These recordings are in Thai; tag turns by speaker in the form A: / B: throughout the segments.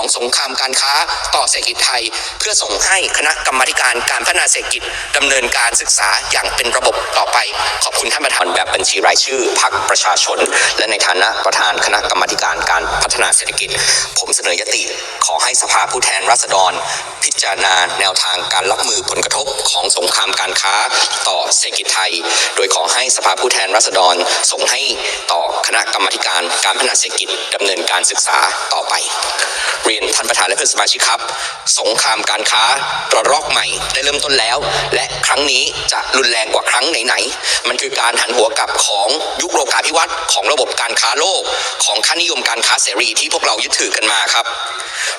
A: ของสงครามการค้าต่อเศรษฐกิจไทย เพื่อส่งให้คณะกรรมาการการพัฒนาเศรษฐกิจดำเนินการศึกษาอย่างเป็นระบบต่อไป ขอบคุณท่านประธานแบบบัญชีรายชื่อพรรคประชาชน และในฐานะประธานคณะกรรมาการการพัฒนาเศรษฐกิจ ผมเสนอยติ ขอให้สภาผู้แทนราษฎร พิจารณาแนวทางการรับมือผลกระทบของสงครามการค้าต่อเศรษฐกิจไทย โดยขอให้สภาผู้แทนราษฎรส่งให้ต่อคณะกรรมาการการพัฒนาเศรษฐกิจดำเนินการศึกษาต่อไปรียนท่านประธานและเพื่อนสมาชิกครับ สงครามการค้าระลอกใหม่ได้เริ่มต้นแล้ว และครั้งนี้จะรุนแรงกว่าครั้งไหนๆมันคือการหันหัวกลับของยุคโลกาภิวัตน์ของระบบการค้าโลก ของค่านิยมการค้าเสรีที่พวกเรายึดถือกันมาครับ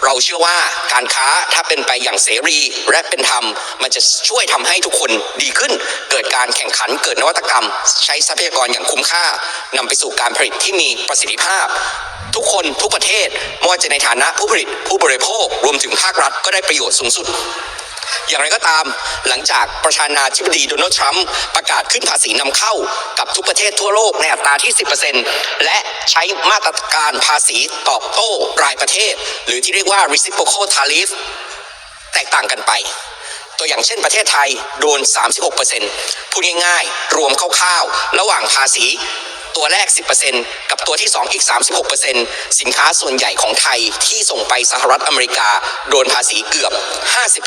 A: เราเชื่อว่าการค้าถ้าเป็นไปอย่างเสรีและเป็นธรรม มันจะช่วยทำให้ทุกคนดีขึ้น เกิดการแข่งขันเกิดนวัตกรรม ใช้ทรัพยากรอย่างคุ้มค่านำไปสู่การผลิตที่มีประสิทธิภาพ ทุกคนทุกประเทศไม่ว่าจะในฐานะผู้ผลิตผู้บริโภค รวมถึงภาครัฐก็ได้ประโยชน์สูงสุดอย่างไรก็ตามหลังจากประธานาธิบดีโดนัลด์ทรัมป์ประกาศขึ้นภาษีนำเข้ากับทุกประเทศทั่วโลกในอัตราที่ 10%และใช้มาตรการภาษีตอบโต้รายประเทศ หรือที่เรียกว่า reciprocal tariff แตกต่างกันไป ตัวอย่างเช่นประเทศไทยโดน 36%พูดง่ายๆ รวมคร่าวๆ ระหว่างภาษี ตัวแรก 10%กับตัวที่ 2 อีก 36%สินค้าส่วนใหญ่ของไทยที่ส่งไปสหรัฐอเมริกา โดนภาษีเกือบ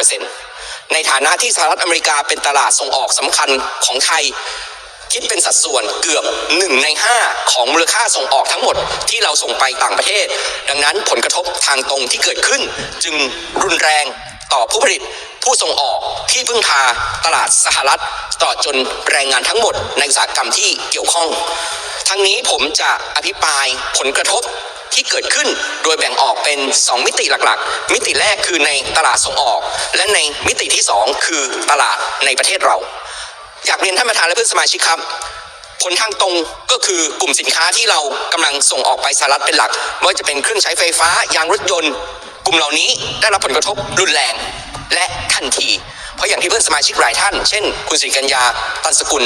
A: 50%ในฐานะที่สหรัฐอเมริกาเป็นตลาดส่งออกสำคัญของไทยคิดเป็นสัดส่วนเกือบ 1 ใน 5 ของมูลค่าส่งออกทั้งหมดที่เราส่งไปต่างประเทศ ดังนั้นผลกระทบทางตรงที่เกิดขึ้น จึงรุนแรงต่อผู้ผลิตผู้ส่งออกที่พึ่งพาตลาดสหรัฐตลอจนแรงงานทั้งหมดในอุตสาหกรรมที่เกี่ยวข้อง ทั้งนี้ผมจะอภิปรายผลกระทบที่เกิดขึ้นโดยแบ่งออกเป็น 2 มิติหลักๆ มิติแรกคือในตลาดส่งออก และในมิติที่ 2 คือตลาดในประเทศเรา อยากเรียนท่านประธานและเพื่อนสมาชิกครับ ผลทางตรงก็คือกลุ่มสินค้าที่เรากำลังส่งออกไปสหรัฐเป็นหลักไม่ว่าจะเป็นเครื่องใช้ไฟฟ้ายางรถยนต์ กลุ่มเหล่านี้ได้รับผลกระทบรุนแรงและทันที เพราะอย่างที่เพื่อนสมาชิกหลายท่าน เช่น คุณสิริกัญญาตันสกุล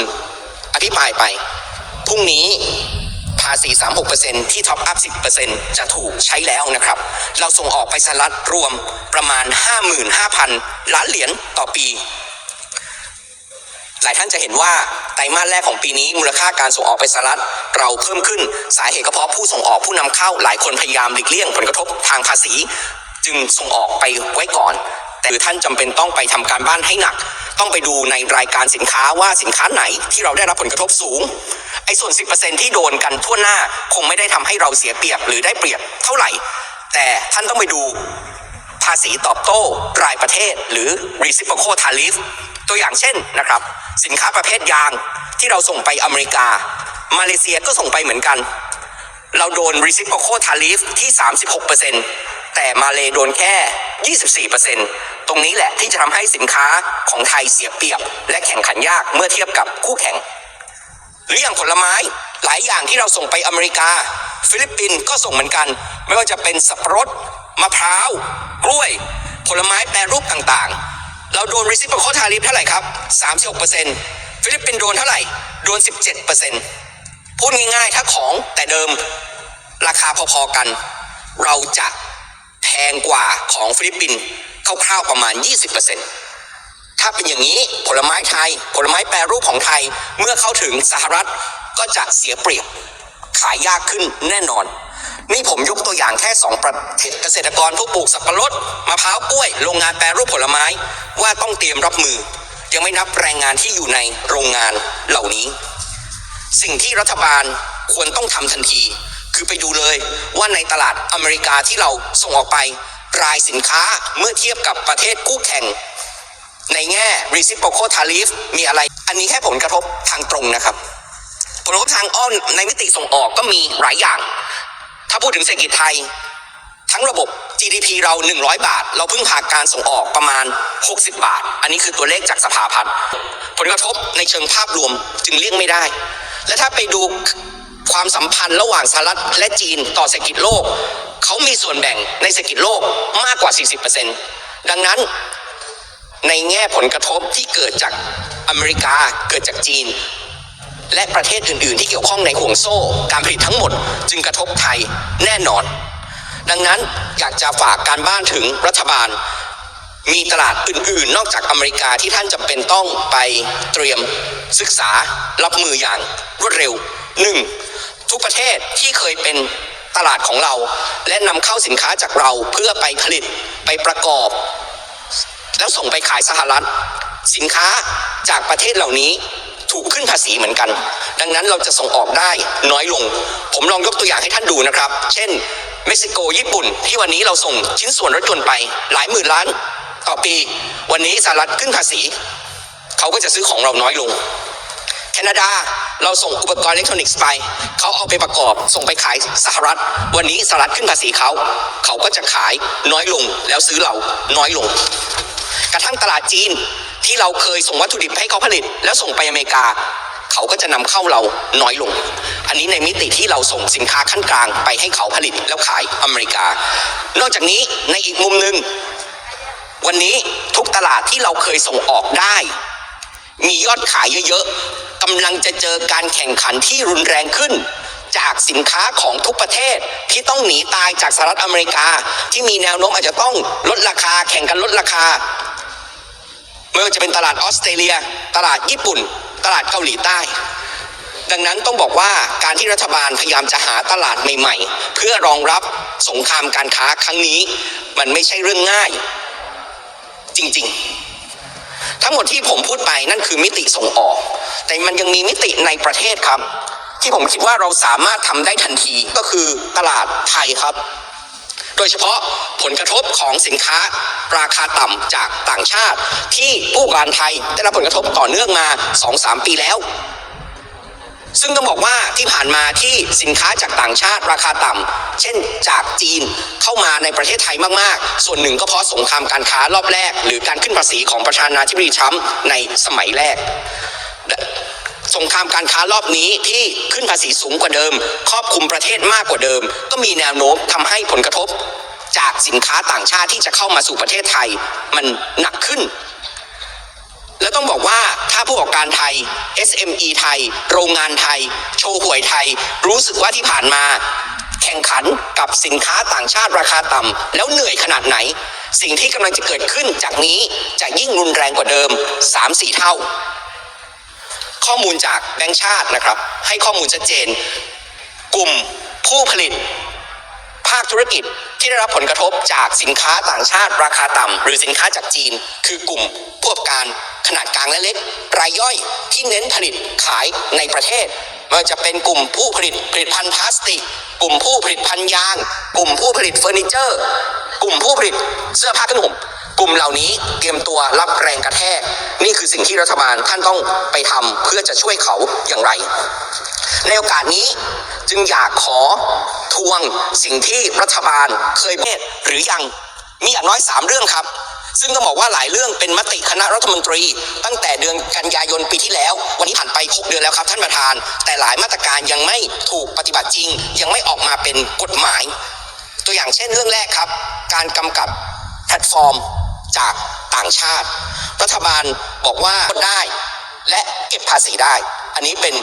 A: อภิปรายไป พรุ่งนี้ภาษี 36%ที่ท็อปอัพ 10%จะถูกใช้แล้วนะครับ เราส่งออกไปสหรัฐรวมประมาณ 55,000 ล้านเหรียญต่อปี หลายท่านจะเห็นว่าไตรมาสแรกของปีนี้มูลค่าการส่งออกไปสหรัฐเราเพิ่มขึ้นสาเหตุก็เพราะผู้ส่งออกผู้นำเข้าหลายคนพยายามหลีกเลี่ยงผลกระทบทางภาษี จึงส่งออกไปไว้ก่อน แต่ท่านจำเป็นต้องไปทำการบ้านให้หนัก ต้องไปดูในรายการสินค้าว่าสินค้าไหนที่เราได้รับผลกระทบสูง อ้ส่วน 10%ที่โดนกันทั่วหน้าคงไม่ได้ทำให้เราเสียเปรียบหรือได้เปรียบเท่าไหร่ แต่ท่านต้องไปดูภาษีตอบโต้รายประเทศหรือ reciprocal tariff ตัวอย่างเช่นนะครับ สินค้าประเภทยางที่เราส่งไปอเมริกา มาเลเซียก็ส่งไปเหมือนกัน เราโดน reciprocal tariff ที่ 36%แต่มาเลโดนแค่ 24%ตรงนี้แหละที่จะทำให้สินค้าของไทยเสียเปรียบ และแข่งขันยากเมื่อเทียบกับคู่แข่ง หรืออย่างผลไม้หลายอย่างที่เราส่งไปอเมริกา ฟิลิปปินส์ก็ส่งเหมือนกัน ไม่ว่าจะเป็นสับปะรดมะพร้าวกล้วย ผลไม้แปรรูปต่างๆ เราโดน reciprocal tariff เท่าไหร่ครับ 36%ฟิลิปปินส์โดนเท่าไหร่ โดน 17%พูดง่ายๆ ถ้าของแต่เดิมราคาพอๆกัน เราจะแพงกว่าของฟิลิปปินส์คร่าวๆประมาณ 20% ถ้าเป็นอย่างนี้ผลไม้ไทย ผลไม้แปรรูปของไทย เมื่อเข้าถึงสหรัฐก็จะเสียเปรียบขายยากขึ้นแน่นอน นี่ผมยกตัวอย่างแค่สองประเทศเกษตรกรผู้ปลูกสับปะรดมะพร้าวกล้วย โรงงานแปรรูปผลไม้ว่าต้องเตรียมรับมือ ยังไม่นับแรงงานที่อยู่ในโรงงานเหล่านี้ สิ่งที่รัฐบาลควรต้องทำทันที คือไปดูเลยว่าในตลาดอเมริกาที่เราส่งออกไปรายสินค้าเมื่อเทียบกับประเทศคู่แข่ง ในแง่ reciprocal tariff มีอะไร อันนี้แค่ผลกระทบทางตรงนะครับ ผลกระทบทางอ้อมในมิติส่งออกก็มีหลายอย่าง ถ้าพูดถึงเศรษฐกิจไทย ทั้งระบบ GDP เรา 100 บาท เราเพิ่งผ่านการส่งออกประมาณ 60 บาท อันนี้คือตัวเลขจากสภาพัฒน์ผลกระทบในเชิงภาพรวมจึงเลี่ยงไม่ได้ และถ้าไปดูความสัมพันธ์ระหว่างสหรัฐและจีนต่อเศรษฐกิจโลก เขามีส่วนแบ่งในเศรษฐกิจโลกมากกว่า 40%ดังนั้น ในแง่ผลกระทบที่เกิดจากอเมริกาเกิดจากจีน และประเทศอื่น ๆ ที่เกี่ยวข้องในห่วงโซ่ การผลิตทั้งหมด จึงกระทบไทยแน่นอน ดังนั้นอยากจะฝากการบ้านถึงรัฐบาล มีตลาดอื่น ๆ นอกจากอเมริกาที่ท่านจำเป็นต้องไปเตรียมศึกษารับมืออย่างรวดเร็วหนึ่งทุกประเทศที่เคยเป็นตลาดของเรา และนำเข้าสินค้าจากเราเพื่อไปผลิตไปประกอบ แล้วส่งไปขายสหรัฐ สินค้าจากประเทศเหล่านี้ถูกขึ้นภาษีเหมือนกัน ดังนั้นเราจะส่งออกได้น้อยลง ผมลองยกตัวอย่างให้ท่านดูนะครับ เช่น เม็กซิโกญี่ปุ่น ที่วันนี้เราส่งชิ้นส่วนรถยนต์ไปหลายหมื่นล้านต่อปี วันนี้สหรัฐขึ้นภาษี เขาก็จะซื้อของเราน้อยลง แคนาดาเราส่งอุปกรณ์อิเล็กทรอนิกส์ไป เขาเอาไปประกอบส่งไปขายสหรัฐ วันนี้สหรัฐขึ้นภาษีเขา เขาก็จะขายน้อยลงแล้วซื้อเราน้อยลง กระทั่งตลาดจีนที่เราเคยส่งวัตถุดิบให้เขาผลิต แล้วส่งไปอเมริกา เขาก็จะนำเข้าเราน้อยลง อันนี้ในมิติที่เราส่งสินค้าขั้นกลางไปให้เขาผลิตแล้วขายอเมริกา นอกจากนี้ในอีกมุมหนึ่งวันนี้ทุกตลาดที่เราเคยส่งออกได้ มียอดขายเยอะๆกำลังจะเจอการแข่งขันที่รุนแรงขึ้น จากสินค้าของทุกประเทศที่ต้องหนีตายจากสหรัฐอเมริกา ที่มีแนวโน้มอาจจะต้องลดราคาแข่งกันลดราคา ไม่ว่าจะเป็นตลาดออสเตรเลีย ตลาดญี่ปุ่น ตลาดเกาหลีใต้ ดังนั้นต้องบอกว่าการที่รัฐบาลพยายามจะหาตลาดใหม่ ๆ เพื่อรองรับสงครามการค้าครั้งนี้ มันไม่ใช่เรื่องง่าย จริงๆ ทั้งหมดที่ผมพูดไปนั่นคือมิติส่งออก แต่มันยังมีมิติในประเทศครับ ที่ผมคิดว่าเราสามารถทำได้ทันทีก็คือตลาดไทยครับ โดยเฉพาะผลกระทบของสินค้าราคาต่ำจากต่างชาติ ที่ผู้ประกอบการไทยได้รับผลกระทบต่อเนื่องมา 2-3 ปีแล้ว ซึ่งต้องบอกว่าที่ผ่านมาที่สินค้าจากต่างชาติราคาต่ำเช่นจากจีนเข้ามาในประเทศไทยมากๆ ส่วนหนึ่งก็เพราะสงครามการค้ารอบแรก หรือการขึ้นภาษีของประธานาธิบดีทรัมป์ในสมัยแรก สงครามการค้ารอบนี้ที่ขึ้นภาษีสูงกว่าเดิม ครอบคลุมประเทศมากกว่าเดิม ก็มีแนวโน้มทำให้ผลกระทบ จากสินค้าต่างชาติที่จะเข้ามาสู่ประเทศไทยมันหนักขึ้น และต้องบอกว่าถ้าผู้ประกอบการไทย SME ไทย โรงงานไทย โชว์หวยไทย รู้สึกว่าที่ผ่านมา แข่งขันกับสินค้าต่างชาติราคาต่ำแล้วเหนื่อยขนาดไหน สิ่งที่กำลังจะเกิดขึ้นจากนี้จะยิ่งรุนแรงกว่าเดิม 3-4 เท่า ข้อมูลจากแบงก์ชาตินะครับ ให้ข้อมูลชัดเจน กลุ่มผู้ผลิต ภาคธุรกิจที่ได้รับผลกระทบจากสินค้าต่างชาติราคาต่ำหรือสินค้าจากจีน คือกลุ่มผู้ประกอบการขนาดกลางและเล็ก รายย่อยที่เน้นผลิตขายในประเทศไม่ว่าจะเป็นกลุ่มผู้ผลิตผลิตภัณฑ์พลาสติก กลุ่มผู้ผลิตภัณฑ์ยาง กลุ่มผู้ผลิตเฟอร์นิเจอร์ กลุ่มผู้ผลิตเสื้อผ้าเครื่องห่ม กลุ่มเหล่านี้เตรียมตัวรับแรงกระแทก นี่คือสิ่งที่รัฐบาลท่านต้องไปทำเพื่อจะช่วยเขาอย่างไร ในโอกาสนี้จึงอยากขอทวงสิ่งที่รัฐบาลเคยเมตหรือยังมีอย่างน้อย 3 เรื่องครับ ซึ่งต้องบอกว่าหลายเรื่องเป็นมติคณะรัฐมนตรี ตั้งแต่เดือนกันยายนปีที่แล้ว วันนี้ผ่านไป 6 เดือนแล้วครับท่านประธาน แต่หลายมาตรการยังไม่ถูกปฏิบัติจริง ยังไม่ออกมาเป็นกฎหมาย ตัวอย่างเช่นเรื่องแรกครับ การกำกับแพลตฟอร์ม จากต่างชาติ รัฐบาลบอกว่าได้และเก็บภาษีได้ อันนี้เป็น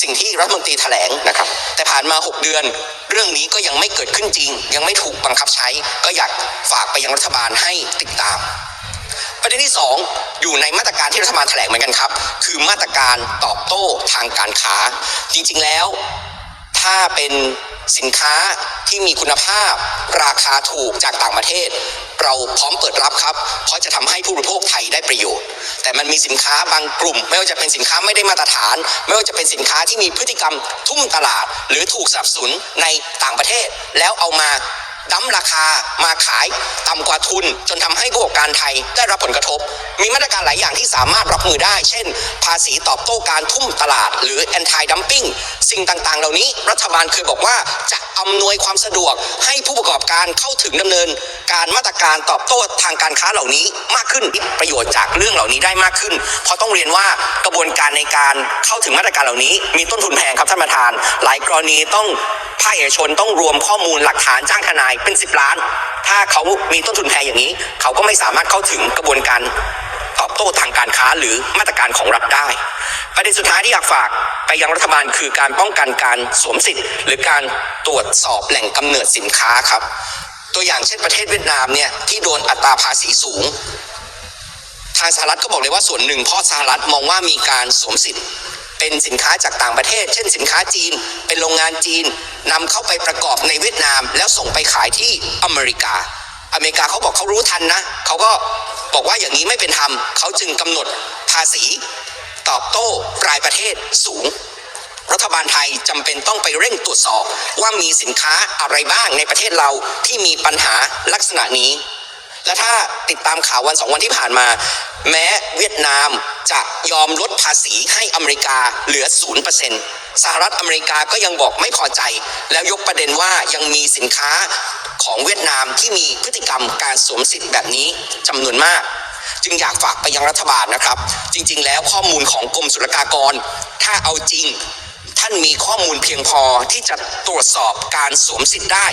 A: สิ่งที่รัฐมนตรีแถลงนะครับ แต่ผ่านมา 6 เดือน เรื่องนี้ก็ยังไม่เกิดขึ้นจริง ยังไม่ถูกบังคับใช้ ก็อยากฝากไปยังรัฐบาลให้ติดตาม ประเด็นที่ 2 อยู่ในมาตรการที่รัฐบาลแถลงเหมือนกันครับ คือมาตรการตอบโต้ทางการค้า จริงๆแล้ว ถ้าเป็นสินค้าที่มีคุณภาพ ราคาถูกจากต่างประเทศ เราพร้อมเปิดรับครับ เพราะจะทำให้ผู้บริโภคไทยได้ประโยชน์ แต่มันมีสินค้าบางกลุ่ม ไม่ว่าจะเป็นสินค้าไม่ได้มาตรฐาน ไม่ว่าจะเป็นสินค้าที่มีพฤติกรรมทุ่มตลาด หรือถูกสับสนในต่างประเทศ แล้วเอามาดั้มราคามาขายต่ำกว่าทุน จนทำให้ผู้ประกอบการไทยได้รับผลกระทบ มีมาตรการหลายอย่างที่สามารถรับมือได้ เช่น ภาษีตอบโต้การทุ่มตลาด หรือ anti dumping สิ่งต่างๆ เหล่านี้รัฐบาลเคยบอกว่าจะอำนวยความสะดวกให้ผู้ประกอบการเข้าถึงดำเนิน การมาตรการตอบโต้ทางการค้าเหล่านี้มากขึ้นประโยชน์จากเรื่องเหล่านี้ได้มากขึ้น เพราะต้องเรียนว่ากระบวนการในการเข้าถึงมาตรการเหล่านี้ มีต้นทุนแพงครับท่านประธาน หลายกรณีต้องภาคเอกชนต้องรวมข้อมูลหลักฐานจ้างทนายเป็น 10 ล้าน ถ้าเขามีต้นทุนแพงอย่างนี้ เขาก็ไม่สามารถเข้าถึงกระบวนการตอบโต้ทางการค้าหรือมาตรการของรัฐได้ ประเด็นสุดท้ายที่อยากฝากไปยังรัฐบาลคือการป้องกันการสวมสิทธิ์ หรือการตรวจสอบแหล่งกำเนิดสินค้าครับ ตัวอย่างเช่นประเทศเวียดนามเนี่ยที่โดนอัตราภาษีสูง ทางสหรัฐก็บอกเลยว่าส่วนหนึ่งเพราะสหรัฐมองว่ามีการสวมสิทธิ์ เป็นสินค้าจากต่างประเทศ เช่นสินค้าจีน เป็นโรงงานจีนนำเข้าไปประกอบในเวียดนาม แล้วส่งไปขายที่อเมริกา อเมริกาเขาบอกเขารู้ทันนะเขาก็บอกว่าอย่างนี้ไม่เป็นธรรมเขาจึงกำหนดภาษีตอบโต้รายประเทศสูง รัฐบาลไทยจำเป็นต้องไปเร่งตรวจสอบว่ามีสินค้าอะไรบ้างในประเทศเราที่มีปัญหาลักษณะนี้ และถ้าติดตามข่าววันสองวันที่ผ่านมา แม้เวียดนามจะยอมลดภาษีให้อเมริกาเหลือ 0%สหรัฐอเมริกาก็ยังบอกไม่พอใจ แล้วยกประเด็นว่ายังมีสินค้าของเวียดนามที่มีพฤติกรรมการสวมสิทธิ์แบบนี้จำนวนมากจึงอยากฝากไปยังรัฐบาลนะครับ จริง ๆ แล้วข้อมูลของกรมศุลกากร ถ้าเอาจริง ท่านมีข้อมูลเพียงพอที่จะตรวจสอบการสวมสิทธิ์ได้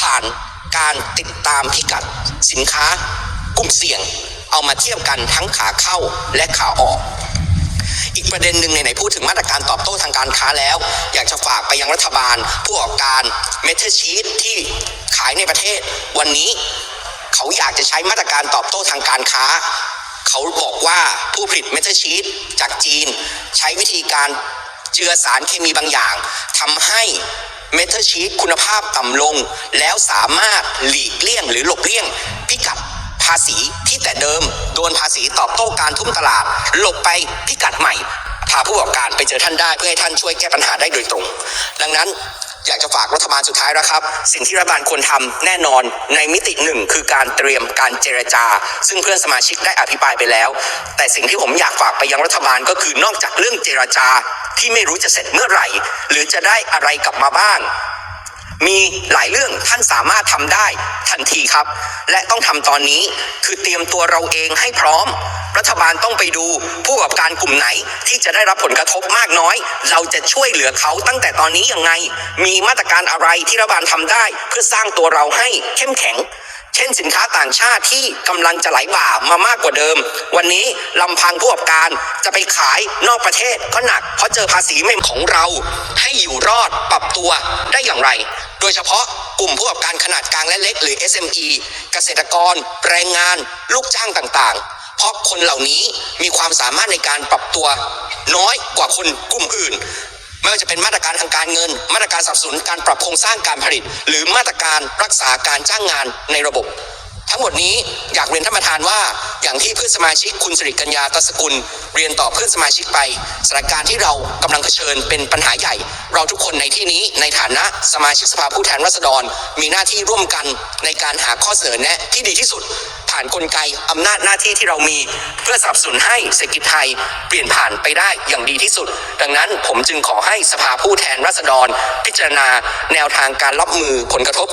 A: ผ่านการติดตามพิกัดสินค้ากลุ่มเสี่ยง เอามาเทียบกันทั้งขาเข้าและขาออกอีกประเด็นหนึ่งไหนๆพูดถึงมาตรการตอบโต้ทางการค้าแล้ว อยากจะฝากไปยังรัฐบาล ผู้ประกอบการเมทัลชีตที่ขายในประเทศ วันนี้เขาอยากจะใช้มาตรการตอบโต้ทางการค้า เขาบอกว่าผู้ผลิตเมทัลชีตจากจีน ใช้วิธีการ เจือสารเคมีบางอย่างทำให้เมทัลชีตคุณภาพต่ำลง แล้วสามารถหลีกเลี่ยงหรือหลบเลี่ยงพิกัดภาษีที่แต่เดิม โดนภาษีตอบโต้การทุ่มตลาด หลบไปพิกัดใหม่ พาผู้ประกอบการไปเจอท่านได้ เพื่อให้ท่านช่วยแก้ปัญหาได้โดยตรง ดังนั้นอยากจะฝากรัฐบาลสุดท้ายแล้วครับ สิ่งที่รัฐบาลควรทำแน่นอนในมิติหนึ่งคือการเตรียมการเจรจา ซึ่งเพื่อนสมาชิกได้อภิปรายไปแล้ว แต่สิ่งที่ผมอยากฝากไปยังรัฐบาลก็คือนอกจากเรื่องเจรจาที่ไม่รู้จะเสร็จเมื่อไหร่ หรือจะได้อะไรกลับมาบ้าง มีหลายเรื่องท่านสามารถทำได้ทันทีครับ และต้องทำตอนนี้คือเตรียมตัวเราเองให้พร้อม รัฐบาลต้องไปดูผู้ประกอบการกลุ่มไหนที่จะได้รับผลกระทบมากน้อย เราจะช่วยเหลือเขาตั้งแต่ตอนนี้ยังไง มีมาตรการอะไรที่รัฐบาลทำได้ เพื่อสร้างตัวเราให้เข้มแข็ง เช่นสินค้าต่างชาติที่กำลังจะไหลบ่ามามากกว่าเดิม วันนี้ลำพังผู้ประกอบการจะไปขายนอกประเทศก็หนัก เพราะเจอภาษีไม่ของเรา ให้อยู่รอดปรับตัวได้อย่างไร โดยเฉพาะกลุ่มผู้ประกอบการขนาดกลางและเล็กหรือ SME เกษตรกร แรงงาน ลูกจ้างต่างๆ เพราะคนเหล่านี้มีความสามารถในการปรับตัวน้อยกว่าคนกลุ่มอื่น ไม่ว่าจะเป็นมาตรการทางการเงิน มาตรการสนับสนุนการปรับโครงสร้างการผลิต หรือมาตรการรักษาการจ้างงานในระบบ ทั้งหมดนี้อยากเรียนท่านประธานว่า อย่างที่เพื่อนสมาชิกคุณสิริกัญญาตัสกุล เรียนต่อเพื่อนสมาชิกไปสถานการณ์ที่เรากำลังเผชิญเป็นปัญหาใหญ่ เราทุกคนในที่นี้ในฐานะสมาชิกสภาผู้แทนราษฎร มีหน้าที่ร่วมกันในการหาข้อเสนอแนะที่ดีที่สุด ผ่านนกลไกอำนาจหน้าที่ที่เรามีเพื่อสนับสนุนให้เศรษฐกิจไทยเปลี่ยนผ่านไปได้อย่างดีที่สุด ดังนั้นผมจึงขอให้สภาผู้แทนราษฎร พิจารณาแนวทางการรับมือผลกระทบ